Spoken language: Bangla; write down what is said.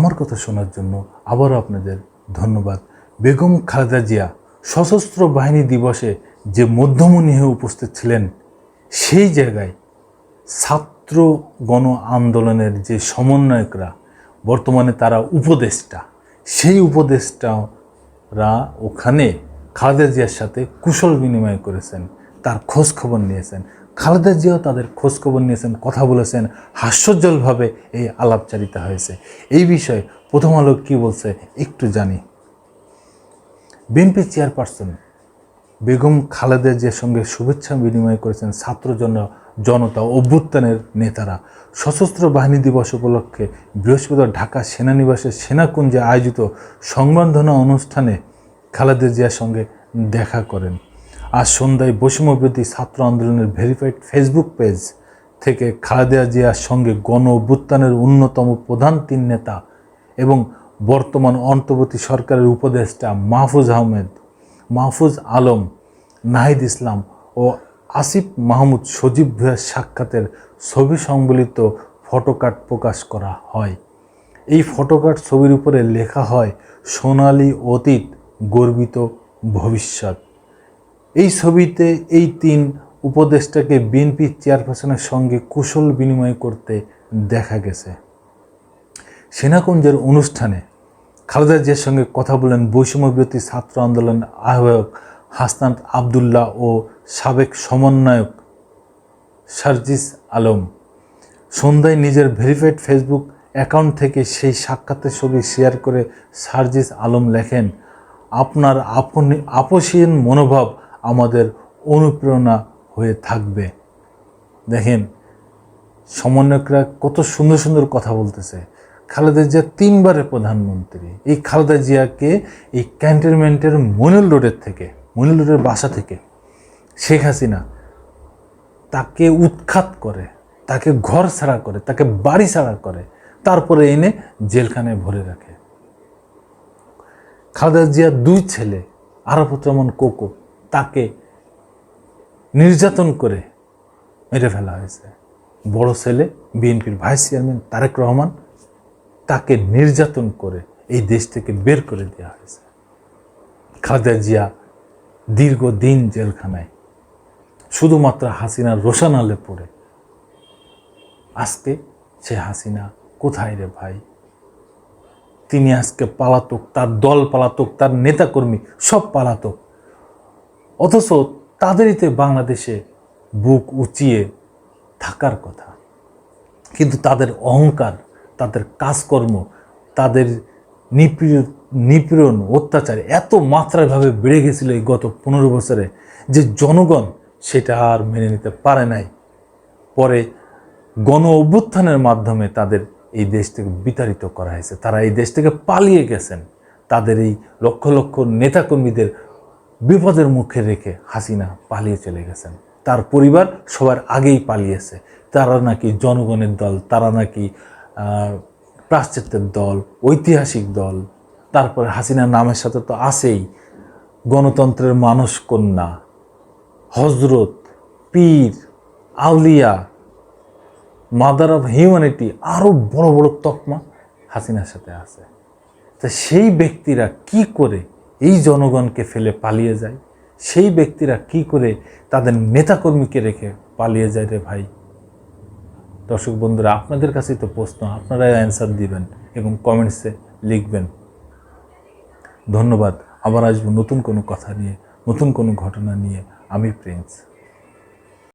আমার কথা শোনার জন্য আবারও আপনাদের ধন্যবাদ। বেগম খালেদা জিয়া সশস্ত্র বাহিনী দিবসে যে মধ্যমণি হয়ে উপস্থিত ছিলেন, সেই জায়গায় ছাত্র গণ আন্দোলনের যে সমন্বয়করা, বর্তমানে তারা উপদেষ্টা, সেই উপদেষ্টারা ওখানে খালেদা জিয়ার সাথে কুশল বিনিময় করেছেন, তার খোঁজ খবর নিয়েছেন। খালেদা জিয়াও তাদের খোঁজখবর নিয়েছেন, কথা বলেছেন, হাস্যজ্জ্বলভাবে এই আলাপচারিতা হয়েছে। এই বিষয়ে প্রথম আলো কী বলছে একটু জানি। বিএনপি চেয়ারপারসন বেগম খালেদা জিয়ার সঙ্গে শুভেচ্ছা বিনিময় করেছেন ছাত্র জন, জনতা অভ্যুত্থানের নেতারা। সশস্ত্র বাহিনী দিবস উপলক্ষে বৃহস্পতিবার ঢাকা সেনানিবাসের সেনাকুঞ্জে আয়োজিত সংবর্ধনা অনুষ্ঠানে খালেদা জিয়ার সঙ্গে দেখা করেন। আজ সন্ধ্যায় বৈষম্যবিরোধী ছাত্র আন্দোলনের ভেরিফাইড ফেসবুক পেজ থেকে খালেদা জিয়ার সঙ্গে গণ অভ্যুত্থানের অন্যতম প্রধান তিন নেতা এবং বর্তমান অন্তর্বর্তী সরকারের উপদেষ্টা মাহফুজ আহমেদ, মাহফুজ আলম, নাহিদ ইসলাম ও আসিফ মাহমুদ সজীব ভুয়ার সাক্ষাতের ছবি সংবলিত ফটোকার্ড প্রকাশ করা হয়। এই ফটোকার্ড ছবির উপরে লেখা হয়, সোনালি অতীত গর্বিত ভবিষ্যৎ। এই ছবিতে এই তিন উপদেষ্টাকে বিএনপি চেয়ারপারসনের সঙ্গে কুশল বিনিময় করতে দেখা গেছে। সেনাকুঞ্জের অনুষ্ঠানে খালেদা জিয়ার সঙ্গে কথা বলেন বৈষম্যবিরোধী ছাত্র আন্দোলন আহ্বায়ক হাসনাত আবদুল্লাহ ও সাবেক সমন্বয়ক সার্জিস আলম। সন্ধ্যায় নিজের ভেরিফাইড ফেসবুক অ্যাকাউন্ট থেকে সেই সাক্ষাতের ছবি শেয়ার করে সার্জিস আলম লেখেন, আপনার আপনি, আপসীন মনোভাব আমাদের অনুপ্রেরণা হয়ে থাকবে। দেখেন, সমন্বয়করা কত সুন্দর সুন্দর কথা বলতেছে। খালেদা জিয়া তিনবারের প্রধানমন্ত্রী। এই খালেদা জিয়াকে এই ক্যান্টনমেন্টের মনিল রোডের থেকে, মনিল রোডের বাসা থেকে শেখ হাসিনা তাকে উৎখাত করে, তাকে ঘর ছাড়া করে, তাকে বাড়ি ছাড়া করে, তারপরে এনে জেলখানায় ভরে রাখে। খালেদা জিয়ার দুই ছেলে আরাফুজ্জামান কোকো। তাকে নির্যাতন করে মেরে ফেলা হয়েছে। বড় ছেলে, বিএনপির ভাইস চেয়ারম্যান তারেক রহমান তাকে নির্যাতন করে এই দেশ থেকে বের করে দেওয়া হয়েছে। খালেদা জিয়া দীর্ঘদিন জেলখানায়, শুধুমাত্র হাসিনার রোশানালে পড়ে। আজকে সে হাসিনা কোথায় রে ভাই? তিনি আজকে পালাতক, তার দল পালাতক, তার নেতাকর্মী সব পালাতক। অথচ তাদেরইতে বাংলাদেশে বুক উঁচিয়ে থাকার কথা। কিন্তু তাদের অহংকার, তাদের কাজকর্ম, তাদের নিপীড়, নিপীড়ন, অত্যাচার এত মাত্রাভাবে বেড়ে গেছিল এই গত পনেরো বছরে যে জনগণ সেটা আর মেনে নিতে পারে নাই। পরে গণ অভ্যুত্থানের মাধ্যমে তাদের এই দেশ থেকে বিতাড়িত করা হয়েছে। তারা এই দেশ থেকে পালিয়ে গেছেন। তাদের এই লক্ষ লক্ষ নেতাকর্মীদের বিপদের মুখে রেখে হাসিনা পালিয়ে চলে গেছেন। তার পরিবার সবার আগেই পালিয়েছে। তারা নাকি জনগণের দল, তারা নাকি প্রাশ্চাত্যের দল, ঐতিহাসিক দল। তারপরে হাসিনার নামের সাথে তো আছেই। গণতন্ত্রের মানস কন্যা হজরত পীর, আউলিয়া মাদার অফ হিউম্যানিটি আরও বড় বড় তকমা হাসিনার সাথে আছে। তা সেই ব্যক্তিরা কি করে এই জনগণকে ফেলে পালিয়ে যায়। সেই ব্যক্তিরা কি করে তাদের নেতাকর্মীকে রেখে পালিয়ে যায় রে ভাই? দর্শক বন্ধুরা, আপনাদের কাছেই তো প্রশ্ন, আপনারাই অ্যান্সার দিবেন এবং কমেন্টসে লিখবেন। ধন্যবাদ, আবার আসব নতুন কোনো কথা নিয়ে, নতুন কোনো ঘটনা নিয়ে। আমি প্রিন্স।